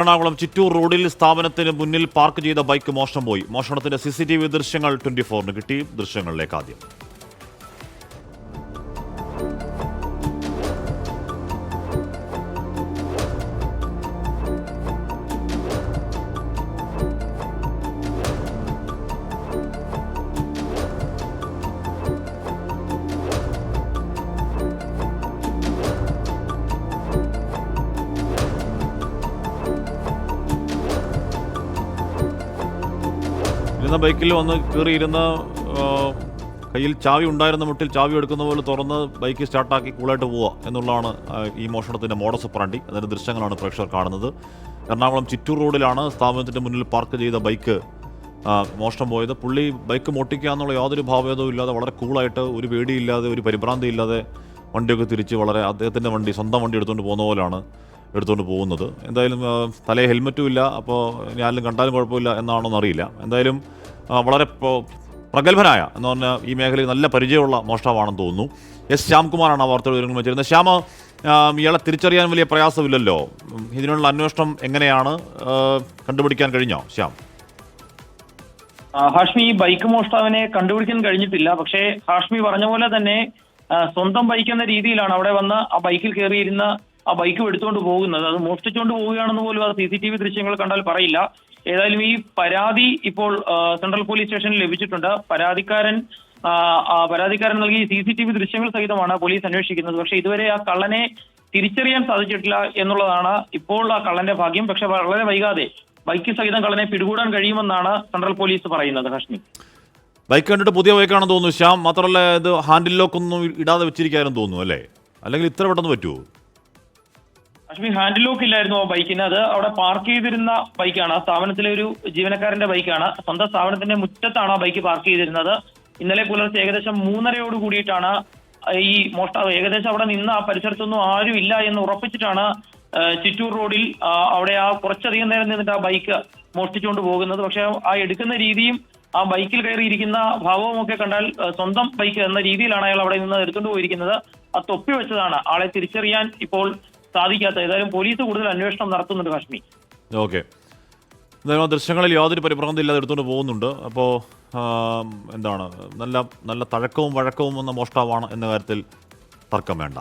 എറണാകുളം ചിറ്റൂർ റോഡിൽ സ്ഥാപനത്തിന് മുന്നിൽ പാർക്ക് ചെയ്ത ബൈക്ക് മോഷണം പോയി. മോഷണത്തിന്റെ സിസിടിവി ദൃശ്യങ്ങൾ ട്വന്റി ഫോറിന് കിട്ടി. ദൃശ്യങ്ങളിലേക്ക് ആദ്യം. ഇരുന്ന ബൈക്കിൽ വന്ന് കയറിയിരുന്ന കയ്യിൽ ചാവി ഉണ്ടായിരുന്ന മുട്ടിൽ ചാവി എടുക്കുന്ന പോലെ തുറന്ന് ബൈക്ക് സ്റ്റാർട്ടാക്കി കൂളായിട്ട് പോവുക എന്നുള്ളതാണ് ഈ മോഷണത്തിന്റെ മോഡസ് പ്രാണ്ടി അതിന്റെ ദൃശ്യങ്ങളാണ് പ്രേക്ഷകർ കാണുന്നത്. എറണാകുളം ചിറ്റൂർ റോഡിലാണ് സ്ഥാപനത്തിന്റെ മുന്നിൽ പാർക്ക് ചെയ്ത ബൈക്ക് മോഷണം പോയത്. പുള്ളി ബൈക്ക് മോട്ടിക്കുക എന്നുള്ള യാതൊരു ഭാവഭേദവും ഇല്ലാതെ വളരെ കൂളായിട്ട് ഒരു പേടിയില്ലാതെ ഒരു പരിഭ്രാന്തി ഇല്ലാതെ വണ്ടിയൊക്കെ തിരിച്ച് വളരെ അദ്ദേഹത്തിന്റെ വണ്ടി സ്വന്തം വണ്ടി എടുത്തുകൊണ്ട് പോകുന്ന പോലെയാണ്. എടുത്തുകൊണ്ട് പോകുന്നത്. എന്തായാലും തലേ ഹെൽമറ്റും ഇല്ല. അപ്പോൾ ആരും കണ്ടാലും കുഴപ്പമില്ല എന്നാണോ എന്നറിയില്ല എന്തായാലും വളരെ പ്ര- പ്രഗത്ഭനായ എന്ന് പറഞ്ഞാൽ ഈ മേഖലയിൽ നല്ല പരിചയമുള്ള മോഷ്ടാവാണെന്ന് തോന്നുന്നു. എസ് ശ്യാംകുമാറാണ് ആ വാർത്തകൾ വിവരങ്ങൾ വെച്ചിരുന്നത്. ശ്യാമ ഇയാളെ തിരിച്ചറിയാൻ വലിയ പ്രയാസമില്ലല്ലോ. ഇതിനുള്ള അന്വേഷണം എങ്ങനെയാണ്? കണ്ടുപിടിക്കാൻ കഴിഞ്ഞോ ശ്യാം? ഹാഷ്മി ബൈക്ക് മോഷ്ടാവിനെ കണ്ടുപിടിക്കാൻ കഴിഞ്ഞിട്ടില്ല. പക്ഷേ ഹാഷ്മി പറഞ്ഞ പോലെ തന്നെ സ്വന്തം ബൈക്ക് എന്ന രീതിയിലാണ് അവിടെ വന്ന് ആ ബൈക്കിൽ കയറിയിരുന്ന ആ ബൈക്കും എടുത്തുകൊണ്ട് പോകുന്നത്. അത് മോഷ്ടിച്ചുകൊണ്ട് പോവുകയാണെന്ന് പോലും അത് സി സി ടി വി ദൃശ്യങ്ങൾ കണ്ടാൽ പറയില്ല. ഏതായാലും ഈ പരാതി ഇപ്പോൾ സെൻട്രൽ പോലീസ് സ്റ്റേഷനിൽ ലഭിച്ചിട്ടുണ്ട്. പരാതിക്കാരൻ ആ, ആ, പരാതിക്കാരൻ നൽകിയ സി സി ടി വി ദൃശ്യങ്ങൾ സഹിതമാണ് പോലീസ് അന്വേഷിക്കുന്നത്. പക്ഷെ ഇതുവരെ ആ കള്ളനെ തിരിച്ചറിയാൻ സാധിച്ചിട്ടില്ല എന്നുള്ളതാണ് ഇപ്പോൾ ആ കള്ളന്റെ ഭാഗ്യം. പക്ഷെ വളരെ വൈകാതെ ബൈക്ക് സഹിതം കള്ളനെ പിടികൂടാൻ കഴിയുമെന്നാണ് സെൻട്രൽ പോലീസ് പറയുന്നത് ഹഷ്മി. ബൈക്ക് കണ്ടിട്ട് പുതിയ ബൈക്കാണെന്ന് തോന്നുന്നു. ശ്യാം മാത്രമല്ല ഇത് ഹാൻഡിൽ ലോക്ക് ഒന്നും ഇടാതെ വെച്ചിരിക്കാനും തോന്നുന്നു അല്ലേ? അല്ലെങ്കിൽ ഇത്ര പെട്ടെന്ന് പറ്റുമോ? ഹാഷ്മി ഹാൻഡിൽ ലോക്ക് ഇല്ലായിരുന്നു ആ ബൈക്കിന് അത് അവിടെ പാർക്ക് ചെയ്തിരുന്ന ബൈക്കാണ് ആ സ്ഥാപനത്തിലെ ഒരു ജീവനക്കാരന്റെ ബൈക്കാണ് സ്വന്തം സ്ഥാപനത്തിന്റെ മുറ്റത്താണ് ആ ബൈക്ക് പാർക്ക് ചെയ്തിരുന്നത്. ഇന്നലെ പുലർച്ചെ ഏകദേശം മൂന്നരയോട് കൂടിയിട്ടാണ് ഈ മോഷ്ടാവ് ഏകദേശം അവിടെ നിന്ന് ആ പരിസരത്തൊന്നും ആരും ഇല്ല എന്ന് ഉറപ്പിച്ചിട്ടാണ് ചിറ്റൂർ റോഡിൽ അവിടെ ആ കുറച്ചധികം നേരം നിന്നിട്ട് ആ ബൈക്ക് മോഷ്ടിച്ചുകൊണ്ട് പോകുന്നത്. പക്ഷെ ആ എടുക്കുന്ന രീതിയും ആ ബൈക്കിൽ കയറിയിരിക്കുന്ന ഭാവവും ഒക്കെ കണ്ടാൽ സ്വന്തം ബൈക്ക് എന്ന രീതിയിലാണ് അയാൾ അവിടെ നിന്ന് എടുത്തുകൊണ്ട് പോയിരിക്കുന്നത്. ആ തൊപ്പി വെച്ചതാണ്. ആളെ തിരിച്ചറിയാൻ ഇപ്പോൾ സാധിക്കാത്ത ഏതായാലും പോലീസ് കൂടുതൽ അന്വേഷണം നടത്തുന്നുണ്ട് കാശ്മി ഓക്കെ. എന്തായാലും ദൃശ്യങ്ങളിൽ യാതൊരു പരിഭ്രാന്തി ഇല്ലാതെ എടുത്തുകൊണ്ട് പോകുന്നുണ്ട്. അപ്പോൾ എന്താണ് നല്ല നല്ല തഴക്കവും വഴക്കവും വന്ന മോഷ്ടാവാണ് എന്ന കാര്യത്തിൽ തർക്കം വേണ്ട.